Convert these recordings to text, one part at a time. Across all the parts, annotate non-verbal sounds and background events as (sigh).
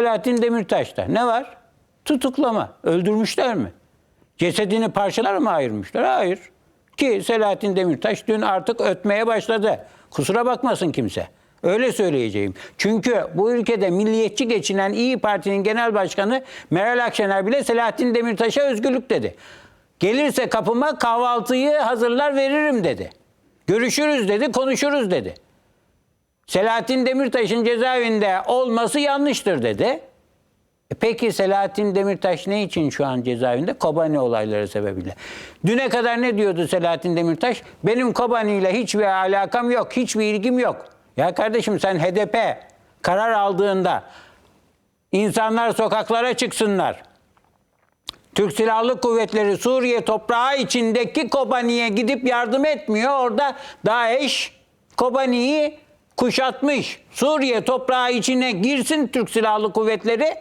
Selahattin Demirtaş'ta ne var? Tutuklama. Öldürmüşler mi? Cesedini parçalar mı ayırmışlar? Hayır. Ki Selahattin Demirtaş dün artık ötmeye başladı. Kusura bakmasın kimse. Öyle söyleyeceğim. Çünkü bu ülkede milliyetçi geçinen İyi Parti'nin genel başkanı Meral Akşener bile Selahattin Demirtaş'a özgürlük dedi. Gelirse kapıma kahvaltıyı hazırlar veririm dedi. Görüşürüz dedi, konuşuruz dedi. Selahattin Demirtaş'ın cezaevinde olması yanlıştır dedi. E Peki Selahattin Demirtaş ne için şu an cezaevinde? Kobani olayları sebebiyle. Düne kadar ne diyordu Selahattin Demirtaş? Benim Kobani ile hiçbir alakam yok, hiçbir ilgim yok. Ya kardeşim sen HDP karar aldığında insanlar sokaklara çıksınlar. Türk Silahlı Kuvvetleri Suriye toprağı içindeki Kobani'ye gidip yardım etmiyor. Orada DAEŞ Kobani'yi kuşatmış. Suriye toprağı içine girsin Türk Silahlı Kuvvetleri.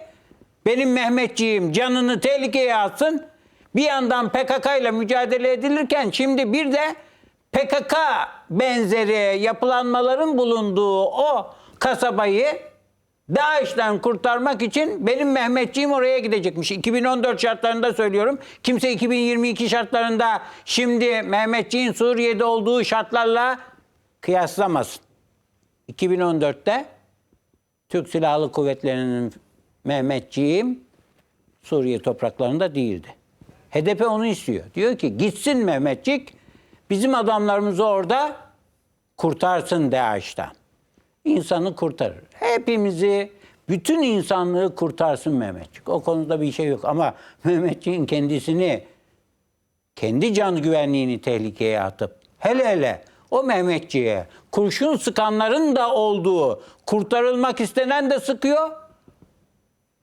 Benim Mehmetçiğim canını tehlikeye atsın. Bir yandan PKK ile mücadele edilirken şimdi bir de PKK benzeri yapılanmaların bulunduğu o kasabayı DAEŞ'ten kurtarmak için benim Mehmetçiğim oraya gidecekmiş. 2014 şartlarında söylüyorum. Kimse 2022 şartlarında şimdi Mehmetçiğin Suriye'de olduğu şartlarla kıyaslamasın. 2014'te Türk Silahlı Kuvvetleri'nin Mehmetçiğim Suriye topraklarında değildi. HDP onu istiyor. Diyor ki gitsin Mehmetçik bizim adamlarımızı orada kurtarsın DAEŞ'ten. İnsanı kurtarır. Hepimizi, bütün insanlığı kurtarsın Mehmetçik. O konuda bir şey yok ama (laughs) Mehmetçik'in kendisini, kendi can güvenliğini tehlikeye atıp hele hele o Mehmetçiğe kurşun sıkanların da olduğu, kurtarılmak istenen de sıkıyor,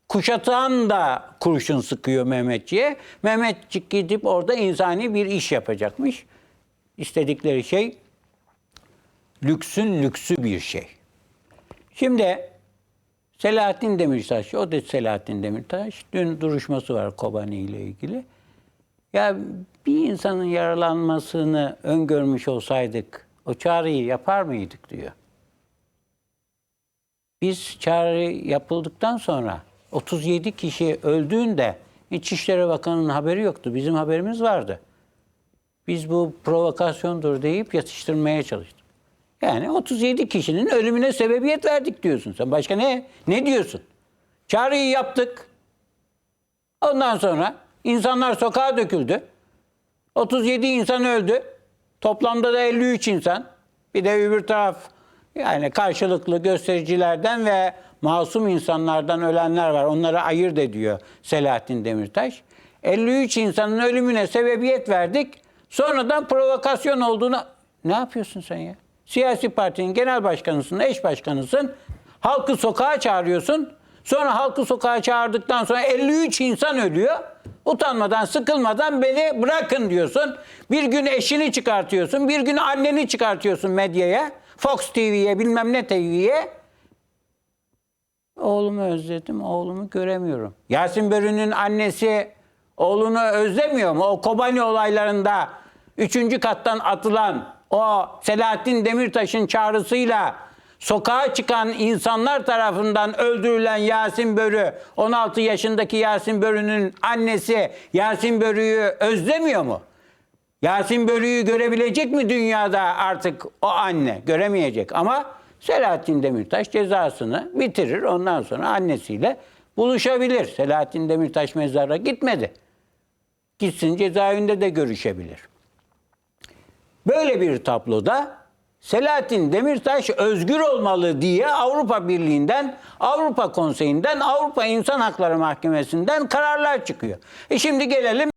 kuşatan da kurşun sıkıyor Mehmetçiğe. Mehmetçik gidip orada insani bir iş yapacakmış. İstedikleri şey lüksün lüksü bir şey. Şimdi Selahattin Demirtaş, o da Selahattin Demirtaş. Dün duruşması var Kobani ile ilgili. Ya bir insanın yaralanmasını öngörmüş olsaydık o çağrıyı yapar mıydık diyor. Biz çağrı yapıldıktan sonra 37 kişi öldüğünde İçişleri Bakanı'nın haberi yoktu. Bizim haberimiz vardı. Biz bu provokasyondur deyip yatıştırmaya çalıştık. Yani 37 kişinin ölümüne sebebiyet verdik diyorsun sen. Başka ne? Ne diyorsun? Çağrıyı yaptık. Ondan sonra insanlar sokağa döküldü. 37 insan öldü. Toplamda da 53 insan. Bir de öbür taraf yani karşılıklı göstericilerden ve masum insanlardan ölenler var. Onları ayırt ediyor Selahattin Demirtaş. 53 insanın ölümüne sebebiyet verdik. Sonradan provokasyon olduğunu... Ne yapıyorsun sen ya? Siyasi partinin genel başkanısın, eş başkanısın. Halkı sokağa çağırıyorsun. Sonra halkı sokağa çağırdıktan sonra 53 insan ölüyor. Utanmadan, sıkılmadan beni bırakın diyorsun. Bir gün eşini çıkartıyorsun, bir gün anneni çıkartıyorsun medyaya. Fox TV'ye, bilmem ne TV'ye. Oğlumu özledim, oğlumu göremiyorum. Yasin Börü'nün annesi oğlunu özlemiyor mu? O Kobani olaylarında üçüncü kattan atılan o Selahattin Demirtaş'ın çağrısıyla sokağa çıkan insanlar tarafından öldürülen Yasin Börü, 16 yaşındaki Yasin Börü'nün annesi Yasin Börü'yü özlemiyor mu? Yasin Börü'yü görebilecek mi dünyada artık o anne? Göremeyecek ama Selahattin Demirtaş cezasını bitirir. Ondan sonra annesiyle buluşabilir. Selahattin Demirtaş mezara gitmedi. Gitsin cezaevinde de görüşebilir. Böyle bir tabloda Selahattin Demirtaş özgür olmalı diye Avrupa Birliği'nden, Avrupa Konseyi'nden, Avrupa İnsan Hakları Mahkemesi'nden kararlar çıkıyor. E şimdi gelelim